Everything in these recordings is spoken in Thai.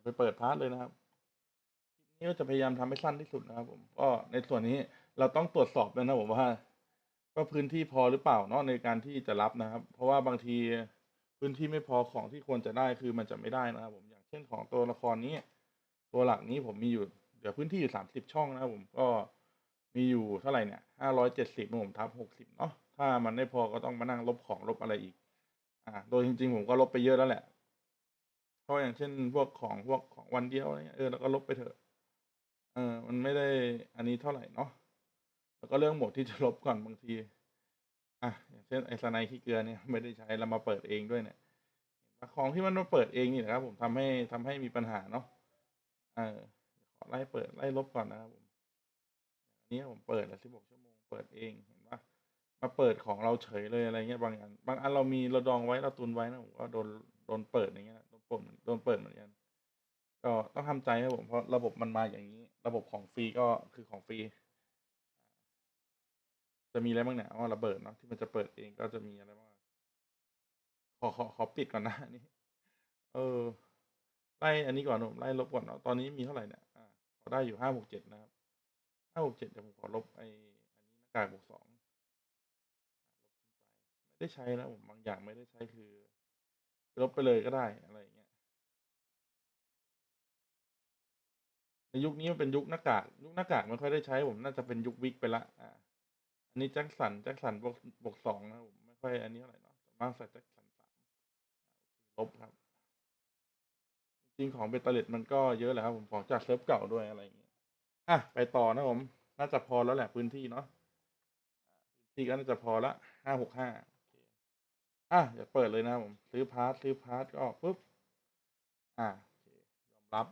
จะไปเปิดพาร์ทเลยนะครับคลิปนี้ก็จะพยายามทำให้สั้นที่สุดนะครับ ผมก็ในส่วนนี้เราต้องตรวจสอบด้วยนะผมว่าว่าพื้นที่พอหรือเปล่าเนาะในการที่จะรับนะครับ เพราะว่าบางทีพื้นที่ไม่พอของที่ควรจะได้คือมันจะไม่ได้นะครับ ผมอย่างเช่นของตัวละครนี้ ตัวหลักนี้ผมมีอยู่เหลือพื้นที่อยู่สามสิบช่องนะครับผมก็มีอยู่เท่าไหร่เนี่ยห้าร้อยเจ็ดสิบผมทับหกสิบเนาะถ้ามันไม่พอก็ต้องมานั่งลบของลบอะไรอีก อ่า โดยจริง ๆ ผมก็ลบไปเยอะแล้วแหละ ราะอย่างเช่นพวกของพวกของวันเดียวอะไรเงี้ยเออแล้วก็ลบไปเถอะเออมันไม่ได้อันนี้เท่าไหร่เนาะแล้วก็เรื่องโหมดที่จะลบก่อนบางทีอะอย่างเช่นไอสไนขี้เกลือเนี่ยไม่ได้ใช้เรามาเปิดเองด้วยเนี่ยของที่มันมาเปิดเองนี่นะครับ ผมทำให้ทำให้มีปัญหาเนาะเออขอไล่เปิดไล่ลบก่อนนะครับผมอันนี้ผมเปิดแล้วสิบหกชั่วโมงเปิดเองเห็นปะมาเปิดของเราเฉยเลยอะไรเงี้ยบางอันบางอันเรามีเราดองไว้เราตุนไว้นะผมก็โดนโดนเปิดอย่างเงี้ย โดโดนเปิดเหมือนกัน ก็ต้องทำใจครับผมเพราะระบบมันมาอย่างนี้ ระบบของฟรีก็คือของฟรีจะมีอะไรบ้างเนี่ยว่าระเบิดเนาะที่มันจะเปิดเองก็จะมีอะไรบ้างขอขอขอปิดก่อนนะนนี้เออไล่อันนี้ก่อนผมไล่ลบก่อนเนาะตอนนี้มีเท่าไหร่เนี่ยอ่าพอได้อยู่ห้าหกเจ็ดนะครับห้าหกเจ็ดเดี๋ยวผมขอลบไออันนี้หน้ากากบวกสองลบทิ้งไปไม่ได้ใช้นะผมบางอย่างไม่ได้ใช้คือ ลบไปเลยก็ได้อะไรอย่างเงี้ย ในยุคนี้มันเป็นยุคหน้ากากยุคหน้ากากไม่ค่อยได้ใช้ผมน่าจะเป็นยุควิกไปละอ่าอันนี้แจ็คสันแจ็คสันบวกบวกสองนะผมไม่ค่อยอันนี้เท่าไหร่เนาะมากใส่แจ็คสันสามลบครับ จริงของเบตเตอร์เลตมันก็เยอะแหละครับผมของจากเซิร์ฟเก่าด้วยอะไรอย่างเงี้ยอะไปต่อนะผม น่าจะพอแล้วแหละพื้นที่เนาะพื้นที่ก็น่าจะพอละห้าหกห้าอะอย่าเปิดเลยนะผม ซื้อพาร์ทซื้อพาร์ทก็ปุ๊บอะยอมรับ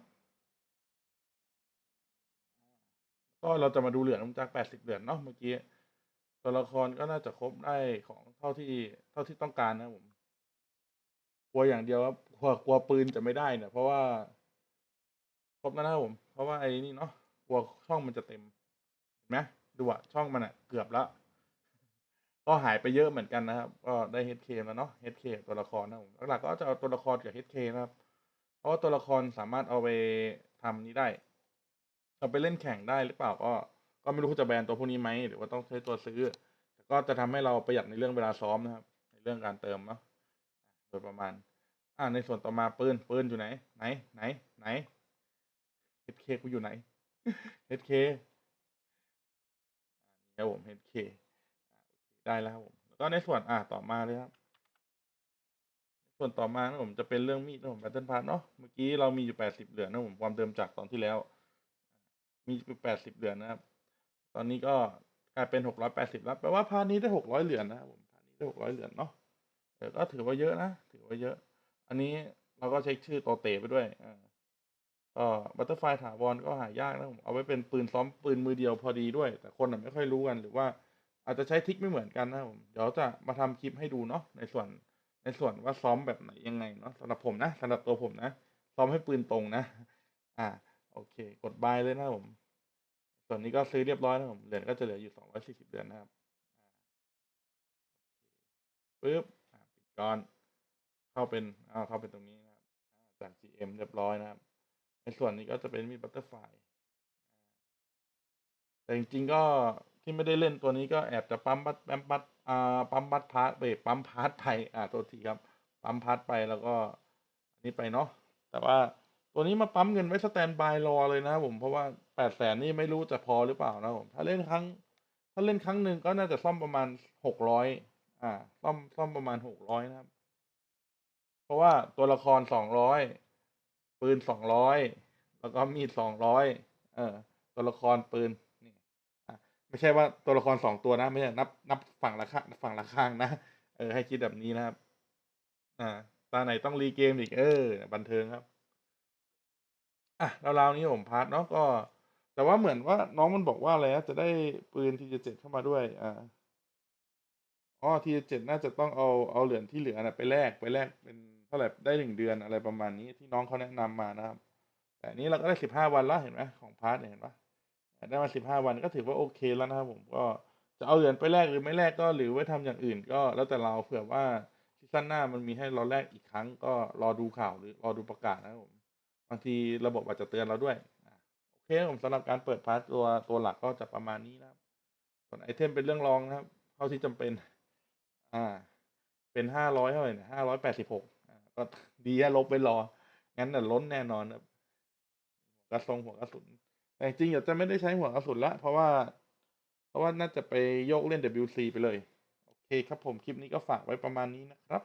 ก็เราจะมาดูเหรียญจากแปดสิบเหรียญเนาะเมื่อกี้ตัวละครก็น่าจะครบได้ของเท่าที่เท่าที่ต้องการนะผมกลัวอย่างเดียวครับกลัวกลัวปืนจะไม่ได้เนี่ยเพราะว่า ครบแล้วนะผม เพราะว่าไอ้นี่เนาะกลัวช่องมันจะเต็มเห็นไหมดูอะช่องมันอะเกือบแล้วก็หายไปเยอะเหมือนกันนะครับ ก็ได้เฮดเคแล้วเนาะเฮดเคตัวละครนะผมหลักๆก็จะเอาตัวละครกับเฮดเคนะครับ เพราะว่าตัวละครสามารถเอาไปทำนี้ได้ เอาไปเล่นแข่งได้หรือเปล่าก็ก็ไม่รู้จะแบนตัวพวกนี้ไหมหรือว่าต้องใช้ตัวซื้อ แต่ก็จะทำให้เราประหยัดในเรื่องเวลาซ้อมนะครับ ในเรื่องการเติมเนาะโดยประมาณ อ่าในส่วนต่อมาปืนปืนอยู่ไหน ไหนไหนไหนเฮดเคกูอยู่ไหนเฮดเคนี่ครับผมเฮดเคได้แล้วครับผมแล้วก็ในส่วนอ่าต่อมาเลยครับ ส่วนต่อมานะผมจะเป็นเรื่องมีดนะผมแบตเทิลพาร์เนาะเมื่อกี้เรามีอยู่แปดสิบเหรียญนะผมความเดิมจากตอนที่แล้ว มีแปดสิบเหรียญนะครับ ตอนนี้ก็กลายเป็นหกร้อยแปดสิบแล้วแปลว่าพานี้ได้หกร้อยเหรียญนะครับผมพานี้ได้หกร้อยเหรียญเนาะเออก็ถือว่าเยอะนะ ถือว่าเยอะ อันนี้เราก็เช็คชื่อตัวเตไปด้วยอ่าก็บัตเตอร์ไฟถาวรก็หายากนะผมเอาไว้เป็นปืนซ้อมปืนมือเดียวพอดีด้วย แต่คนอะไม่ค่อยรู้กันหรือว่าอาจจะใช้ทริคไม่เหมือนกันนะผมเดี๋ยวจะมาทำคลิปให้ดูเนาะในส่วนในส่วนว่าซ้อมแบบไหนยังไงเนาะสำหรับผมนะสำหรับตัวผมนะ ซ้อมให้ปืนตรงนะ อ่า โอเค กดบายเลยนะผม ส่วนนี้ก็ซื้อเรียบร้อยนะผมเหรียญก็จะเหลืออยู่สองร้อยสี่สิบเหรียญนะครับปึ๊บปิดก่อน เข้าเป็นอ่าเข้าเป็นตรงนี้นะครับ จาก GM เรียบร้อยนะครับ ในส่วนนี้ก็จะเป็นมีบัตเตอร์ไฟแต่จริงๆก็ที่ไม่ได้เล่นตัวนี้ก็แอบจะปั๊มบัตปั๊มบัตอ่าปั๊มบัตพาร์ทไปปั๊มพาร์ทไปอ่าตัวทีครับ ปั๊มพาร์ทไปแล้วก็อันนี้ไปเนาะแต่ว่า ตัวนี้มาปั๊มเงินไว้สแตนบายรอเลยนะครับผมเพราะว่าแปดแสนนี่ไม่รู้จะพอหรือเปล่านะผมถ้าเล่นครั้ง ถ้าเล่นครั้งหนึ่งก็น่าจะซ่อมประมาณหกร้อยอ่า ซ่อมซ่อมประมาณหกร้อยนะครับ เพราะว่าตัวละครสองร้อยปืนสองร้อยแล้วก็มีดสองร้อยเออ ตัวละครปืนนี่อะไม่ใช่ว่าตัวละครสองตัวนะ ไม่ใช่นับนับฝั่งละข้างฝั่งละข้างนะเออให้คิดแบบนี้นะครับ อ่าตาไหนต้องรีเกมอีกเออ บันเทิงครับ อะราวๆนี้ผมพาร์ทเนาะก็ แต่ว่าเหมือนว่าน้องมันบอกว่าอะไรนะจะได้ปืนทีเจ็ดเข้ามาด้วย อ่าอ๋อทีเจ็ดน่าจะต้องเอาเอาเหรียญที่เหลือนะไปแลกไปแลกเป็นเท่าไหร่ได้หนึ่งเดือนอะไรประมาณนี้ที่น้องเขาแนะนำมานะครับ แต่อันนี้เราก็ได้สิบห้าวันแล้วเห็นไหมของพาร์ทเห็นปะได้มาสิบห้าวันก็ถือว่าโอเคแล้วนะครับผมก็จะเอาเหรียญไปแลกหรือไม่แลกก็หรือไว้ทำอย่างอื่น ก็แล้วแต่เราเผื่อว่าซีซั่นหน้ามันมีให้เราแลกอีกครั้งก็รอดูข่าวหรือรอดูประกาศนะครับผม บางทีระบบอาจจะเตือนเราด้วยโอเคผมสำหรับการเปิดพาร์ทตัวตัวหลักก็จะประมาณนี้นะครับ ส่วนไอเทมเป็นเรื่องรองนะครับ เท่าที่จำเป็นอ่าเป็นห้าร้อยเท่าไหร่เนี่ยห้าร้อยแปดสิบหกอ่าก็ดีลบไปรอ งั้นน่ะล้นแน่นอนครับกระทรงหัวกระสุน แต่จริงๆเดี๋ยวจะไม่ได้ใช้หัวกระสุนละเพราะว่า เพราะว่าน่าจะไปโยกเล่น WC ไปเลย โอเคครับผมคลิปนี้ก็ฝากไว้ประมาณนี้นะครับ